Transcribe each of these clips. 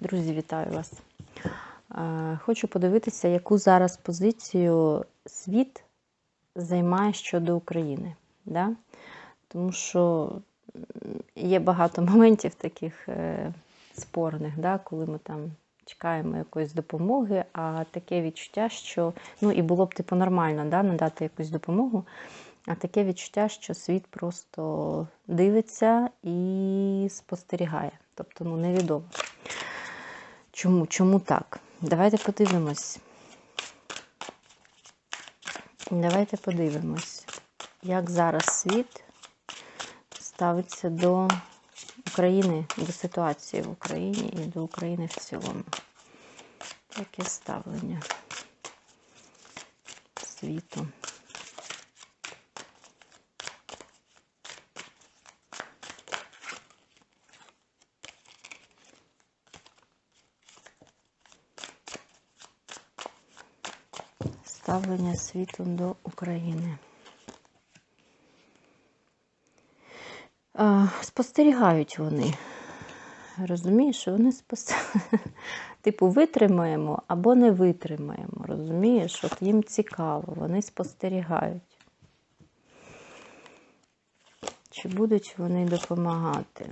Друзі, вітаю вас. Е, Хочу подивитися, яку зараз позицію світ займає щодо України. Да? Тому що є багато моментів таких е, спорних, да? коли ми там чекаємо якоїсь допомоги, а таке відчуття, що ну і було б типу нормально да? надати якусь допомогу. А таке відчуття, що світ просто дивиться і спостерігає. Тобто, ну, невідомо. Чому? Чому так? Давайте подивимось. Давайте подивимось, як зараз світ ставиться до України, до ситуації в Україні і до України в цілому. Яке ставлення світу? Ставлення світу до України. Спостерігають вони. Розумієш, вони спостерігають. Типу, витримаємо або не витримаємо. Розумієш, от їм цікаво, вони спостерігають. Чи будуть вони допомагати?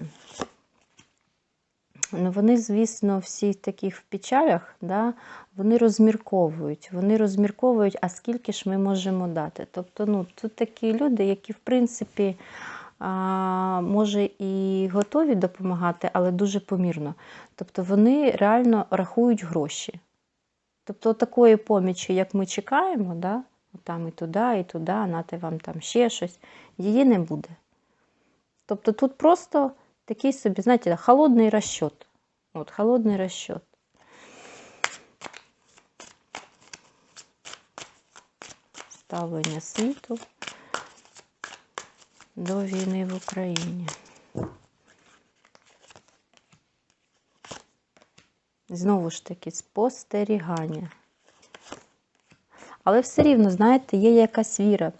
Ну, вони, звісно, всі таких в печалях, да, вони розмірковують. Вони розмірковують, а скільки ж ми можемо дати. Тобто, ну, тут такі люди, які, в принципі, а, може і готові допомагати, але дуже помірно. Тобто вони реально рахують гроші. Тобто, такої помічі, як ми чекаємо, да, там і туди, і туди, нати вам там ще щось, її не буде. Тобто тут просто такий собі, знаєте, холодний розчет. От, холодний розчет. Ставлення світу до війни в Україні. Знову ж таки, спостерігання. Але все рівно, знаєте, є якась віра.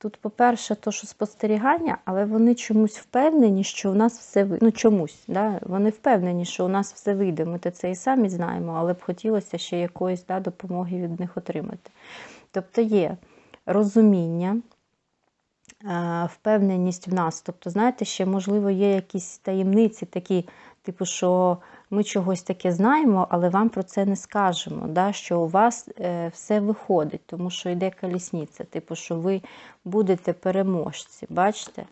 Тут, по-перше, то, що спостерігання, але вони чомусь впевнені, що у нас все вийде. Ну, чомусь, да? вони впевнені, що у нас все вийде. Ми це і самі знаємо, але б хотілося ще якоїсь да, допомоги від них отримати. Тобто є розуміння, е, впевненість в нас. Тобто, знаєте, ще, можливо, є якісь таємниці такі, типу, що ми чогось таке знаємо, але вам про це не скажемо, да? що у вас е, все виходить, тому що йде колісниця, типу, що ви будете переможці. Бачите,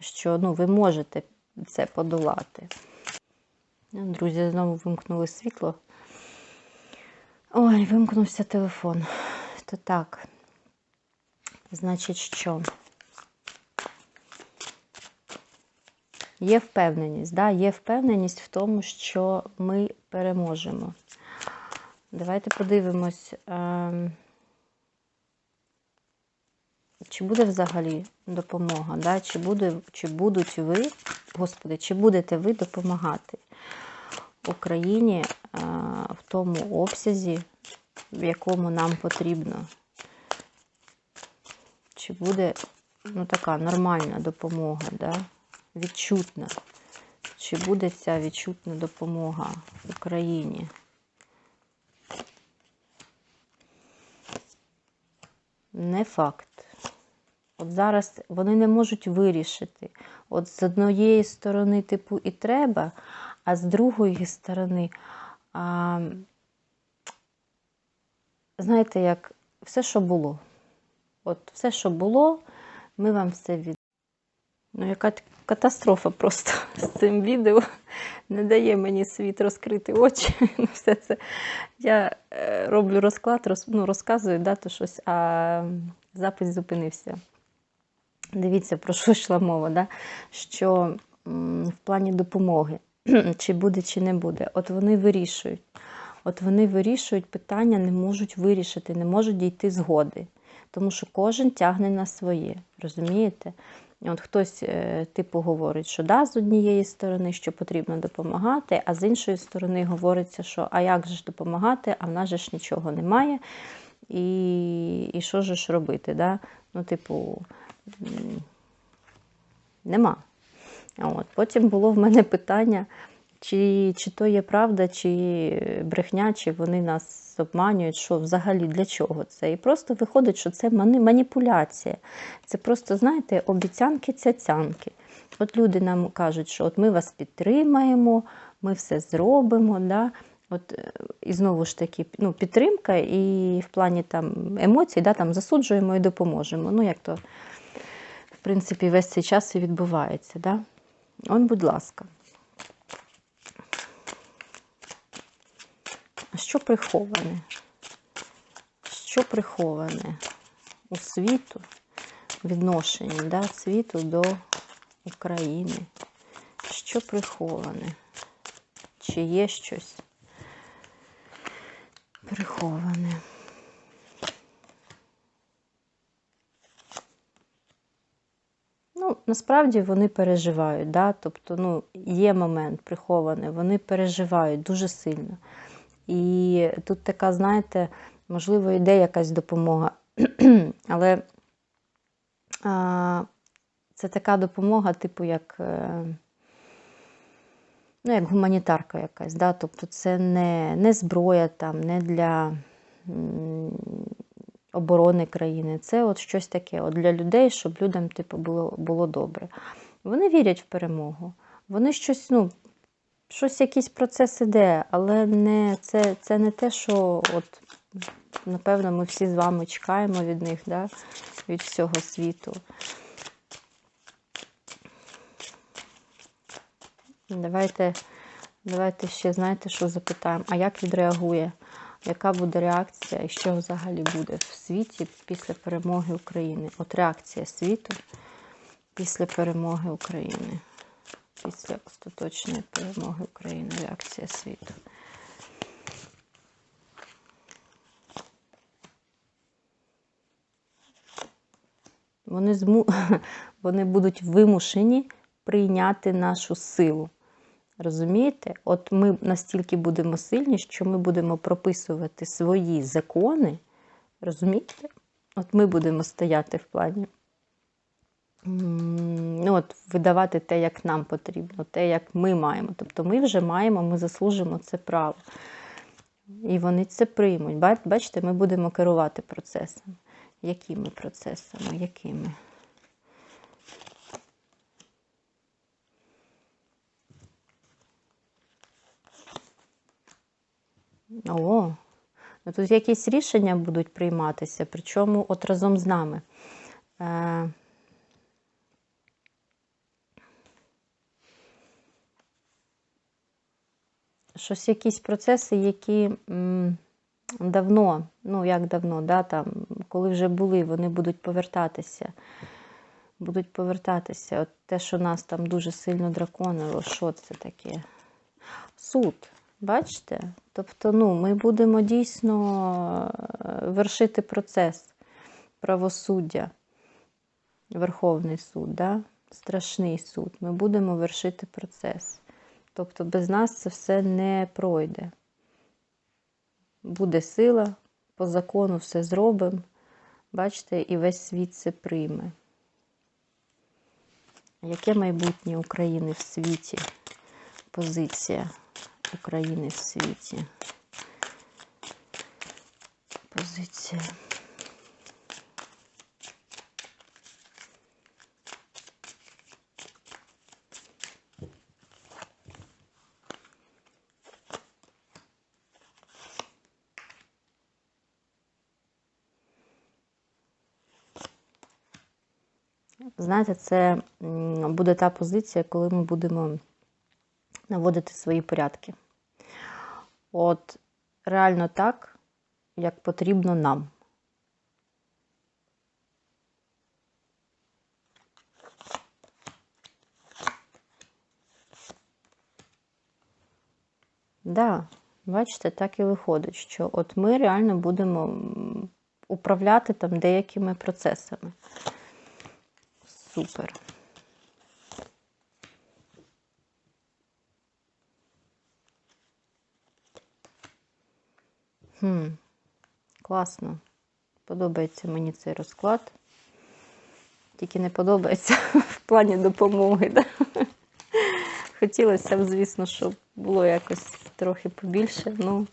що ну, ви можете це подолати. Друзі, знову вимкнули світло. Ой, вимкнувся телефон. То так. Значить, що? Є впевненість, да? є впевненість в тому, що ми переможемо. Давайте подивимось, ем, чи буде взагалі допомога, да? чи, буде, чи будуть ви, Господи, чи будете ви допомагати Україні е, в тому обсязі, в якому нам потрібно? Чи буде ну, така нормальна допомога, да? Відчутна? Чи буде ця відчутна допомога Україні? Не факт. От зараз вони не можуть вирішити. От з однієї сторони, типу, і треба, а з другої сторони, а, знаєте, як все, що було. От все, що було, ми вам все. Ну, яка катастрофа просто з цим відео. Не дає мені світ розкрити очі. Ну, все це. Я е, роблю розклад, роз, ну, розказую да, щось, а запис зупинився. Дивіться, про що йшла мова, да? що в плані допомоги, чи буде, чи не буде, от вони вирішують. От вони вирішують питання, не можуть вирішити, не можуть дійти згоди. Тому що кожен тягне на своє, розумієте? От хтось, е, типу, говорить, що да, з однієї сторони, що потрібно допомагати, а з іншої сторони говориться, що а як же ж допомагати, а в нас же ж нічого немає. І, і що же ж робити? Да? Ну, типу, нема. От. Потім було в мене питання, чи, чи то є правда, чи брехня, чи вони нас обманюють, що взагалі для чого це. І просто виходить, що це маніпуляція. Це просто, знаєте, обіцянки цяцянки. От люди нам кажуть, що от ми вас підтримаємо, ми все зробимо. Да? От, е, і знову ж таки, ну, підтримка, і в плані там, емоцій, да, там, засуджуємо і допоможемо. Ну, як то, в принципі, весь цей час і відбувається. Да? Он, будь ласка. А Що приховане? Що приховане у світу, відношенні да, світу до України? Що приховане? Чи є щось приховане? Ну, насправді вони переживають, да? тобто ну, є момент прихований, вони переживають дуже сильно. І тут така, знаєте, можливо, йде якась допомога, але а, це така допомога, типу, як, е, ну, як гуманітарка якась. Да? Тобто це не, не зброя, там, не для оборони країни. Це от щось таке от для людей, щоб людям типу, було, було добре. Вони вірять в перемогу. Вони щось, ну, щось якийсь процес іде, але не, це, це не те, що от, напевно, ми всі з вами чекаємо від них, да? від всього світу. Давайте, давайте ще знаєте, що запитаємо, а як відреагує? Яка буде реакція і що взагалі буде в світі після перемоги України? От реакція світу після перемоги України. Після остаточної перемоги України. Реакція світу. Вони, зму... Вони будуть вимушені прийняти нашу силу. Розумієте? От ми настільки будемо сильні, що ми будемо прописувати свої закони. Розумієте? От ми будемо стояти в плані. Ну, от, видавати те, як нам потрібно, те, як ми маємо. Тобто ми вже маємо, ми заслужимо це право. І вони це приймуть. Бачите, ми будемо керувати процесом. Якими процесами? Якими? О, ну тут якісь рішення будуть прийматися, причому от разом з нами. Е, щось якісь процеси, які давно, ну як давно, да, там, коли вже були, вони будуть повертатися. Будуть повертатися. От те, що нас там дуже сильно драконило, що це таке? Суд. Бачите? Тобто, ну, ми будемо дійсно е, вершити процес правосуддя, Верховний суд, да? страшний суд. Ми будемо вершити процес. Тобто без нас це все не пройде. Буде сила, по закону все зробимо. Бачите, і весь світ це прийме. Яке майбутнє України в світі? Позиція України в світі. Позиція. Знаєте, це буде та позиція, коли ми будемо наводити свої порядки. От реально так, як потрібно нам. Да, бачите, так і виходить, що от ми реально будемо управляти там деякими процесами. Супер. Хм, класно. Подобається мені цей розклад. Тільки не подобається в плані допомоги. Да? Хотілося б, звісно, щоб було якось трохи побільше. Ну,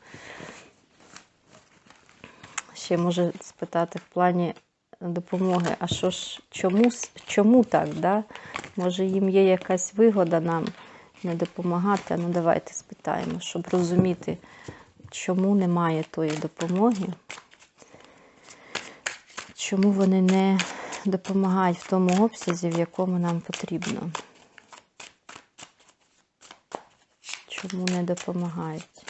ще може спитати в плані допомоги, а що ж, чому, чому так? Да? Може, їм є якась вигода нам не допомагати? Ну, давайте спитаємо, щоб розуміти, чому немає тої допомоги, чому вони не допомагають в тому обсязі, в якому нам потрібно. Чому не допомагають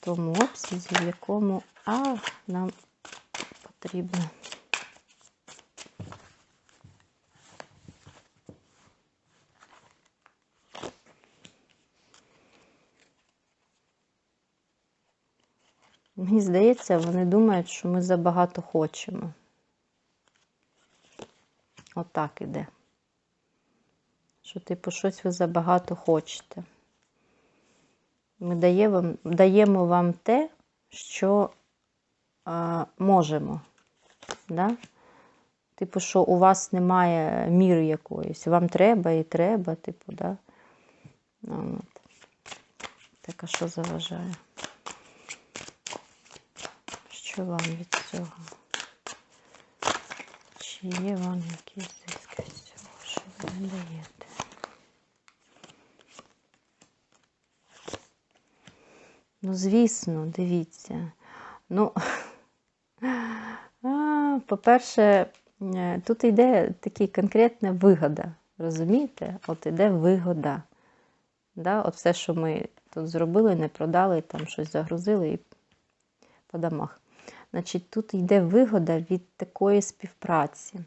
в тому обсязі, в якому а, нам потрібно. Мені здається, вони думають, що ми забагато хочемо. Отак іде. Що, типу, щось ви забагато хочете. Ми дає вам, даємо вам те, що а, можемо. Да? Типу, що у вас немає міри якоїсь. Вам треба і треба, типу, да? Ну, От. Так, а що заважає? Що вам від цього? Чи є вам якісь зиски з цього, що ви не даєте? Ну, звісно, дивіться. Ну, по-перше, е, тут йде така конкретна вигода. Розумієте? От іде вигода. Да? От все, що ми тут зробили, не продали, там щось загрузили і по домах. Значить, тут йде вигода від такої співпраці.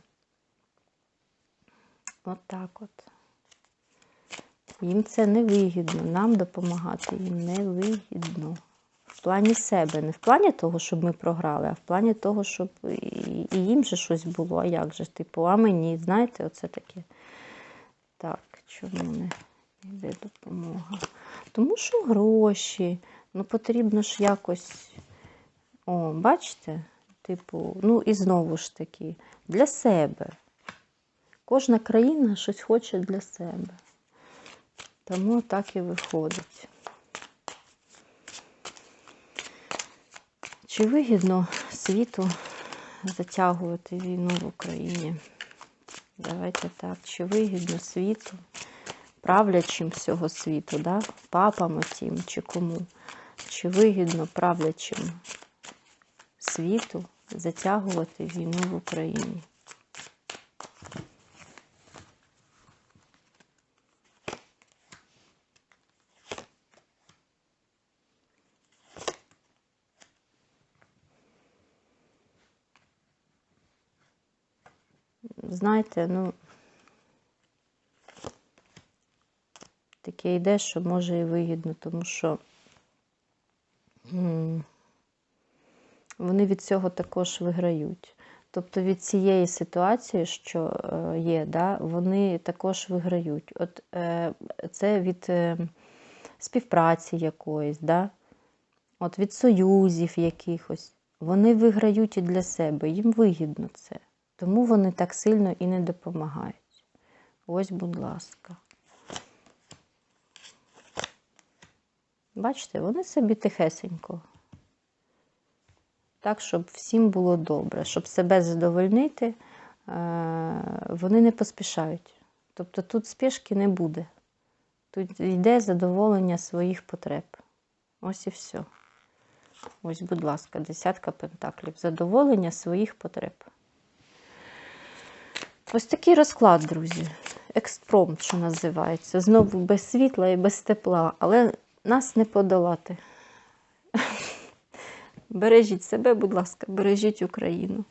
От так от. Їм це не вигідно, нам допомагати їм не вигідно. В плані себе, не в плані того, щоб ми програли, а в плані того, щоб і їм же щось було. А як же? Типу, а мені, знаєте, оце таке. Так, чому не йде допомога? Тому що гроші. Ну, потрібно ж якось. О, бачите? Типу, ну і знову ж таки, для себе. Кожна країна щось хоче для себе. Тому так і виходить. Чи вигідно світу затягувати війну в Україні? Давайте так. Чи вигідно світу, правлячим всього світу, да? папам отім чи кому? Чи вигідно правлячим світу затягувати війну в Україні? Знаєте, ну таке йде, що може і вигідно, тому що вони від цього також виграють. Тобто від цієї ситуації, що е, є, да, вони також виграють. От е, це від е, співпраці якоїсь, да? От від союзів якихось. Вони виграють і для себе, їм вигідно це. Тому вони так сильно і не допомагають. Ось, будь ласка. Бачите, вони собі тихесенько. Так, щоб всім було добре, щоб себе задовольнити, е, вони не поспішають. Тобто тут спішки не буде. Тут йде задоволення своїх потреб. Ось і все. Ось, будь ласка, десятка пентаклів. Задоволення своїх потреб. Ось такий розклад, друзі. Експромт, що називається. Знову без світла і без тепла, але нас не подолати. Бережіть себе, будь ласка, бережіть Україну.